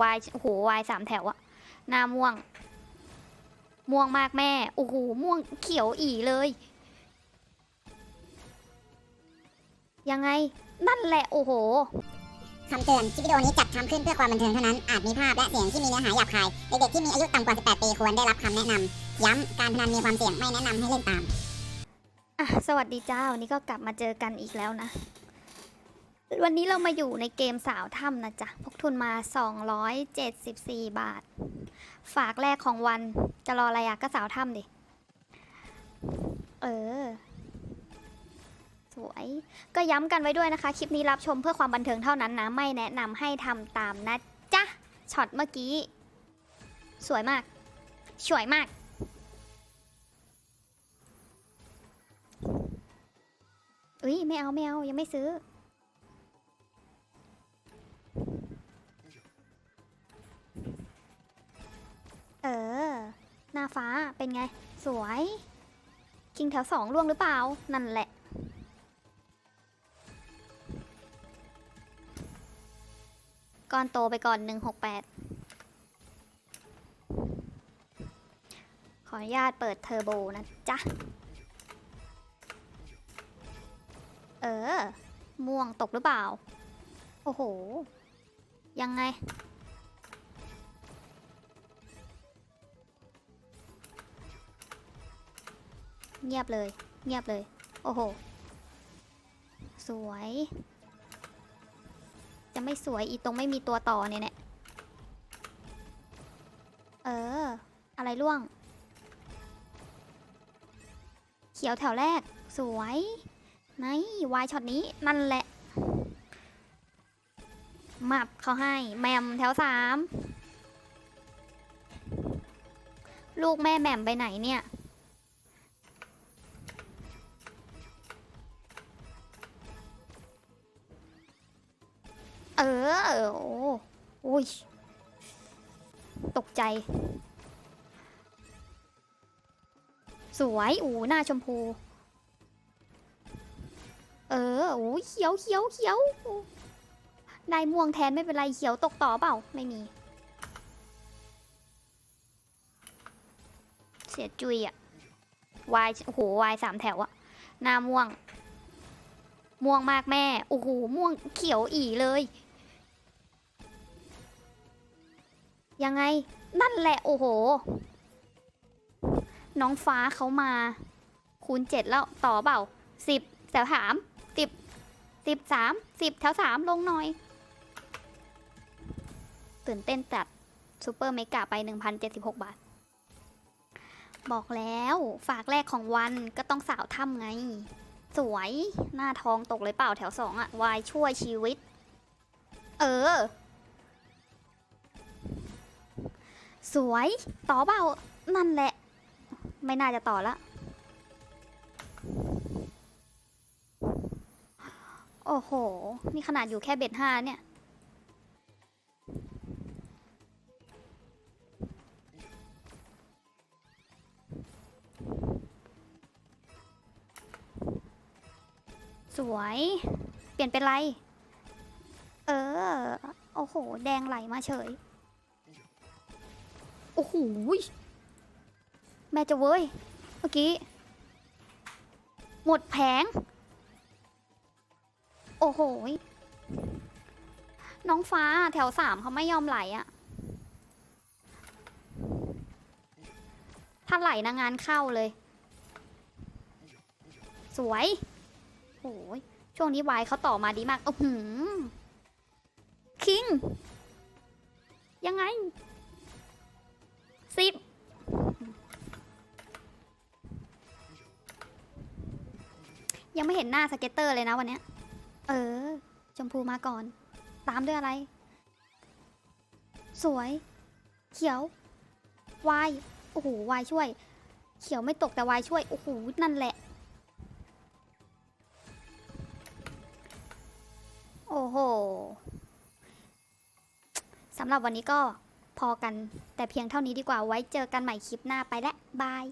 วายโอ้โหวายสามแถวอะหน้าม่วง ม่วงมากแม่ โอ้โห ม่วงเขียวอีเลย ยังไง นั่นแหละ โอ้โหคำเตือน คลิปวิดีโอนี้จัดทำขึ้นเพื่อความบันเทิงเท่านั้น อาจมีภาพและเสียงที่มีเนื้อหาหยาบคาย เด็กๆที่มีอายุต่ำกว่า 18 ปีควรได้รับคำแนะนำ ย้ำ การพนันมีความเสี่ยง ไม่แนะนำให้เล่นตาม อะ สวัสดีจ้า วันนี้ก็กลับมาเจอกันอีกแล้วนะ วันนี้เรามาอยู่ในเกมสาวถ้ำนะจ๊ะ พกทุนมา 274 บาท ฝากแรกของวัน จะรออะไรอะก็สาวถ้ำดิ เออ สวย ก็ย้ำกันไว้ด้วยนะคะ คลิปนี้รับชมเพื่อความบันเทิงเท่านั้นนะ ไม่แนะนำให้ทำตามนะจ๊ะ ช็อตเมื่อกี้ สวยมาก สวยมากเอ้ยไม่เอาไม่เอายังไม่ซื้อ เออ หน้าฟ้าเป็นไง สวย คิงแถวสองล่วงหรือเปล่า นั่นแหละ ก้อนโตไปก่อนหนึ่งหกแปดขออนุญาตเปิดเทอร์โบนะจ๊ะ เออ ม่วงตกหรือเปล่า โอ้โห ยังไง เงียบเลย เงียบเลย โอ้โห สวย จะไม่สวยอีตรงไม่มีตัวต่อเนี่ยแหละเออ อะไรร่วง เขียวแถวแรก สวยไหนวายช็อตนี้นั่นแหละ มับเขาให้แหมมแถวสาม ลูกแม่แหม่มไปไหนเนี่ย เออ โอ้โอ้ย ตกใจ สวยอูหน้าชมพู เออ โอ้ยเขียวเขียวเขียวได้ม่วงแทนไม่เป็นไรเขียวตกต่อเปล่า ไม่มี เสียจุยอะวายโอ้โหวายสามแถวอะหน้าม่วง ม่วงมากแม่ โอ้โห ม่วงเขียวอีเลย ยังไง นั่นแหละโอ้โห น้องฟ้าเขามา คูณเจ็ดแล้วต่อเปล่าสิบแถวสามสิบสิบสามสิบแถวสามลงหน่อย ตื่นเต้นจัดซูเปอร์เมกะไป 1,076 บาท บอกแล้วฝากแรกของวันก็ต้องสาวถ้ำไง สวยหน้าทองตกเลยเปล่าแถวสองอะวายช่วยชีวิต เออ สวย ต่อเปล่านั่นแหละ ไม่น่าจะต่อละ โอ้โห นี่ขนาดอยู่แค่เบ็ดห้าเนี่ย สวย เปลี่ยนเป็นไร เออ โอ้โห แดงไหลมาเฉย โอ้โหแม่จะเว้ย เมื่อกี้ หมดแผง โอ้โหน้องฟ้าแถวสามเขาไม่ยอมไหลอะ ถ้าไหลนะงานเข้าเลย สวยโอ้ยช่วงนี้วายเขาต่อมาดีมากโอ้โหคิง ยังไง สิบยังไม่เห็นหน้าสเก็ตเตอร์เลยนะวันนี้ เออ ชมพูมาก่อน ตามด้วยอะไร สวย เขียว วาย โอ้โห วายช่วย เขียวไม่ตกแต่วายช่วย โอ้โห นั่นแหละ โอ้โห สำหรับวันนี้ก็ พอกันแต่เพียงเท่านี้ดีกว่าไว้เจอกันใหม่คลิปหน้าไปและบาย